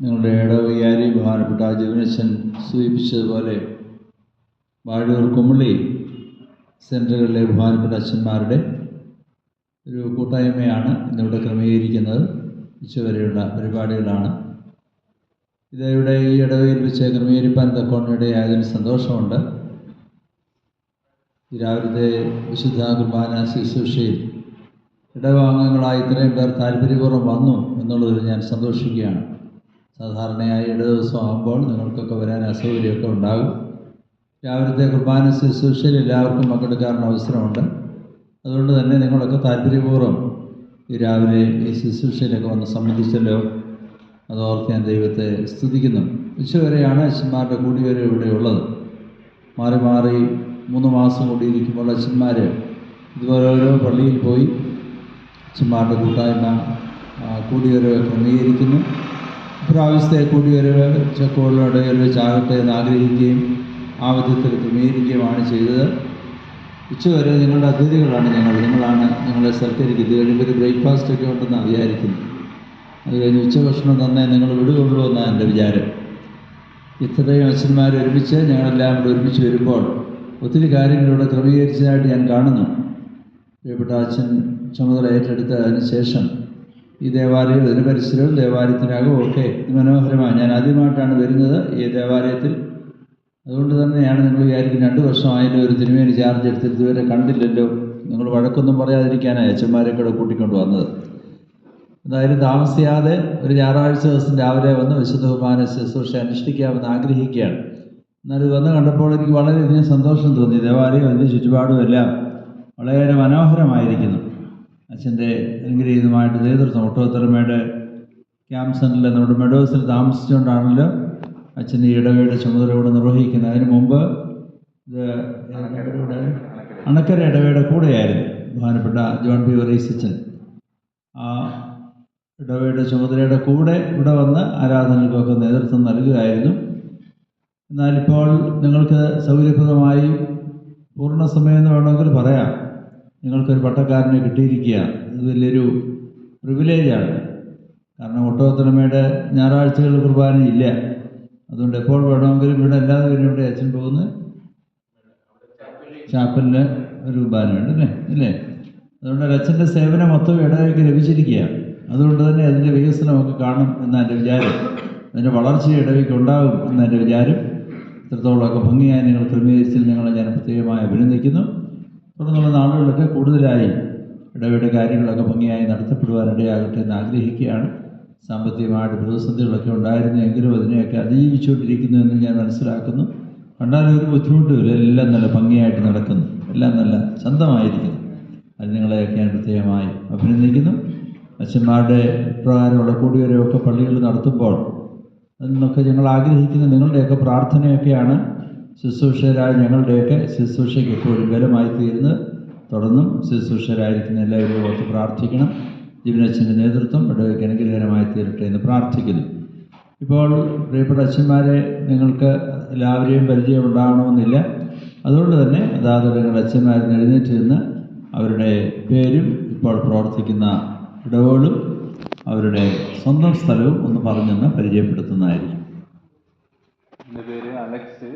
നിങ്ങളുടെ ഇടവികാരി ബഹുമാനപ്പെട്ട ജീവനച്ചൻ സൂചിപ്പിച്ചതുപോലെ വാഴൂർ കുമളി സെന്ററുകളിലെ ബഹുമാനപ്പെട്ട അച്ഛന്മാരുടെ ഒരു കൂട്ടായ്മയാണ് ഇന്നിവിടെ ക്രമീകരിക്കുന്നത്. ഉച്ചവരെയുള്ള പരിപാടികളാണ്. ഇത് ഇവിടെ ഈ ഇടവയിൽ വെച്ച് ക്രമീകരിപ്പാൻ തക്കോണിടയായതിൽ സന്തോഷമുണ്ട് രാവിലത്തെ വിശുദ്ധ കുർബാന ശുശ്രൂഷയിൽ ഇടവാംഗങ്ങളായി ഇത്രയും പേർ താല്പര്യപൂർവം വന്നു എന്നുള്ളതിൽ ഞാൻ സന്തോഷിക്കുകയാണ്. സാധാരണയായി ഏഴ് ദിവസം ആകുമ്പോൾ നിങ്ങൾക്കൊക്കെ വരാൻ അസൗകര്യമൊക്കെ ഉണ്ടാകും. രാവിലത്തെ കുർബാന ശുശ്രൂഷയിൽ എല്ലാവർക്കും പങ്കെടുക്കാനുള്ള അവസരമുണ്ട്. അതുകൊണ്ട് തന്നെ നിങ്ങളൊക്കെ താല്പര്യപൂർവം ഈ രാവിലെ ഈ ശുശ്രൂഷയിലൊക്കെ വന്ന് സംബന്ധിച്ചല്ലോ അതോർത്ത് ഞാൻ ദൈവത്തെ സ്തുതിക്കുന്നു. ഉച്ചവരെയാണ് അച്ഛന്മാരുടെ കൂടിവരെ ഇവിടെ ഉള്ളത്. മാറി മാറി മൂന്ന് മാസം കൂടിയിരിക്കുമ്പോൾ അച്ഛന്മാർ ഇതുപോലെ ഓരോ പള്ളിയിൽ പോയി അച്ഛന്മാരുടെ കൂട്ടായ്മ ആ, കൂടിവരവ് ക്രമീകരിക്കുന്നു. ഇപ്രാവശ്യത്തെ കൂടിവരവ് ഒരു ചാകട്ടെ എന്ന് ആഗ്രഹിക്കുകയും ആ വിധത്തിൽ ക്രമീകരിക്കുകയുമാണ് ചെയ്തത്. ഉച്ചവരെ നിങ്ങളുടെ അതിഥികളാണ് ഞങ്ങൾ. നിങ്ങളാണ് നിങ്ങളെ സൽക്കരിക്കുന്നത്. ഇത് കഴിയുമ്പോൾ ഒരു ബ്രേക്ക്ഫാസ്റ്റ് ഒക്കെ ഉണ്ടെന്ന് വിചാരിക്കുന്നു. അത് കഴിഞ്ഞ് ഉച്ചഭക്ഷണം തന്നെ നിങ്ങൾ വിടുകയുള്ളൂ എന്നാണ് എന്റെ വിചാരം. ഇത്രയും അച്ഛന്മാർ ഒരുമിച്ച് ഞങ്ങളെല്ലാം കൂടെ ഒരുമിച്ച് വരുമ്പോൾ ഒത്തിരി കാര്യങ്ങളിവിടെ ക്രമീകരിച്ചതായിട്ട് ഞാൻ കാണുന്നു. പ്രിയപ്പെട്ട അച്ഛൻ ചുമതല ഏറ്റെടുത്തതിന് ശേഷം ഈ ദേവാലയം ഇതിന് പരിസരവും ദേവാലയത്തിനകവും ഒക്കെ മനോഹരമാണ്. ഞാൻ ആദ്യമായിട്ടാണ് വരുന്നത് ഈ ദേവാലയത്തിൽ. അതുകൊണ്ട് തന്നെയാണ് നിങ്ങൾ വിചാരിക്കുന്നത് രണ്ട് വർഷമായാലും ഒരു തിരുമേനി ചാർജ് എടുത്ത് ഇതുവരെ കണ്ടില്ലല്ലോ. നിങ്ങൾ വഴക്കൊന്നും പറയാതിരിക്കാനാണ് അച്ഛന്മാരെ കൂടെ കൂട്ടിക്കൊണ്ട് വന്നത്. എന്തായാലും താമസിയാതെ ഒരു ഞായറാഴ്ച ദിവസം രാവിലെ വന്ന് വിശുദ്ധ കുർബാന ശുശ്രൂഷ അനുഷ്ഠിക്കാമെന്ന് ആഗ്രഹിക്കുകയാണ്. എന്നാൽ ഇത് വന്ന് കണ്ടപ്പോൾ എനിക്ക് വളരെയധികം സന്തോഷം തോന്നി. ദേവാലയം അതിന്റെ ചുറ്റുപാടും എല്ലാം വളരെ മനോഹരമായിരിക്കുന്നു. അച്ഛന്റെ അനുഗ്രഹീതമായിട്ട് നേതൃത്വം ഒട്ടോത്തരമയുടെ ക്യാമ്പ് സെന്ററിൽ നമ്മുടെ മെഡോസിൽ താമസിച്ചുകൊണ്ടാണല്ലോ അച്ഛൻ ഈ ഇടവയുടെ ചുമതല ഇവിടെ നിർവഹിക്കുന്നത്. അതിന് മുമ്പ് ഇത് അണക്കര ഇടവയുടെ കൂടെയായിരുന്നു ബഹുമാനപ്പെട്ട ജോൺ പി വറീസ് അച്ഛൻ ആ ഇടവയുടെ ചുമതലയുടെ കൂടെ ഇവിടെ വന്ന് ആരാധനകൾക്കൊക്കെ നേതൃത്വം നൽകുകയായിരുന്നു. എന്നാൽ ഇപ്പോൾ നിങ്ങൾക്ക് സൗകര്യപ്രദമായി പൂർണസമയം എന്ന് വേണമെങ്കിൽ പറയാം. നിങ്ങൾക്കൊരു പട്ടക്കാരനെ കിട്ടിയിരിക്കുക. ഇത് വലിയൊരു പ്രിവിലേജാണ് കാരണം ഒട്ടോത്തലമയുടെ ഞായറാഴ്ചകൾ കുർബാന ഇല്ല. അതുകൊണ്ട് എപ്പോൾ വേണമെങ്കിലും ഇവിടെ അല്ലാതെ പിന്നെ ഇവിടെ അച്ഛൻ പോകുന്നു ചാപ്പലിന് ഒരു കുർബാനയുണ്ട് അല്ലേ? ഇല്ലേ? അതുകൊണ്ട് ഒരു അച്ഛന്റെ സേവനം മൊത്തം ഇടയ്ക്ക് ലഭിച്ചിരിക്കുക. അതുകൊണ്ട് തന്നെ അതിന്റെ വികസനമൊക്കെ കാണും എന്നാണ് എന്റെ വിചാരം. അതിന്റെ വളർച്ച ഇടവയ്ക്ക് ഉണ്ടാകും എന്നാണ് എന്റെ വിചാരം. ഇത്രത്തോളമൊക്കെ ഭംഗിയായി നിങ്ങൾ ക്രമീകരിച്ചതിൽ നിങ്ങളെ ഞാൻ പ്രത്യേകമായി അഭിനന്ദിക്കുന്നു. തുടർന്നുള്ള നാളുകളിലൊക്കെ കൂടുതലായി ഇടവയുടെ കാര്യങ്ങളൊക്കെ ഭംഗിയായി നടത്തപ്പെടുവാനിടയാകട്ടെ എന്ന് ആഗ്രഹിക്കുകയാണ്. സാമ്പത്തികമായിട്ട് പ്രതിസന്ധികളൊക്കെ ഉണ്ടായിരുന്നു എങ്കിലും അതിനെയൊക്കെ അതിജീവിച്ചുകൊണ്ടിരിക്കുന്നു എന്ന് ഞാൻ മനസ്സിലാക്കുന്നു. കണ്ടാലും ഒരു ബുദ്ധിമുട്ടുമില്ല എല്ലാം നല്ല ഭംഗിയായിട്ട് നടക്കുന്നു. എല്ലാം നല്ല ചന്തമായിരിക്കുന്നു. അത് നിങ്ങളെയൊക്കെ ഞാൻ പ്രത്യേകമായി അഭിനന്ദിക്കുന്നു. അച്ഛന്മാരുടെ പ്രകാരമുള്ള കൂടിയവരെയൊക്കെ പള്ളികൾ നടത്തുമ്പോൾ അതിൽ നിന്നൊക്കെ ഞങ്ങൾ ആഗ്രഹിക്കുന്ന നിങ്ങളുടെയൊക്കെ പ്രാർത്ഥനയൊക്കെയാണ് ശുശ്രൂഷകരായ ഞങ്ങളുടെയൊക്കെ ശുശ്രൂഷയ്ക്ക് എപ്പോഴും ബലമായി തീരുന്നു തുടർന്നും ശുശ്രൂഷരായിരിക്കുന്ന എല്ലാവരും ഓർത്ത് പ്രാർത്ഥിക്കണം. ജീവനച്ഛന്റെ നേതൃത്വം ഇടവയ്ക്ക് അനുഗ്രഹകരമായി തീരട്ടെ എന്ന് പ്രാർത്ഥിക്കുന്നു. ഇപ്പോൾ പ്രിയപ്പെട്ട അച്ഛന്മാരെ നിങ്ങൾക്ക് എല്ലാവരെയും പരിചയം ഉണ്ടാകണമെന്നില്ല. അതുകൊണ്ട് തന്നെ അതാതിടങ്ങളുടെ അച്ഛന്മാരിൽ എഴുന്നേറ്റ് നിന്ന് അവരുടെ പേരും ഇപ്പോൾ പ്രവർത്തിക്കുന്ന ഇടവുകളും അവരുടെ സ്വന്തം സ്ഥലവും ഒന്ന് പറഞ്ഞെന്ന് പരിചയപ്പെടുത്തുന്നതായിരിക്കും. എന്റെ പേര് അലക്സ്.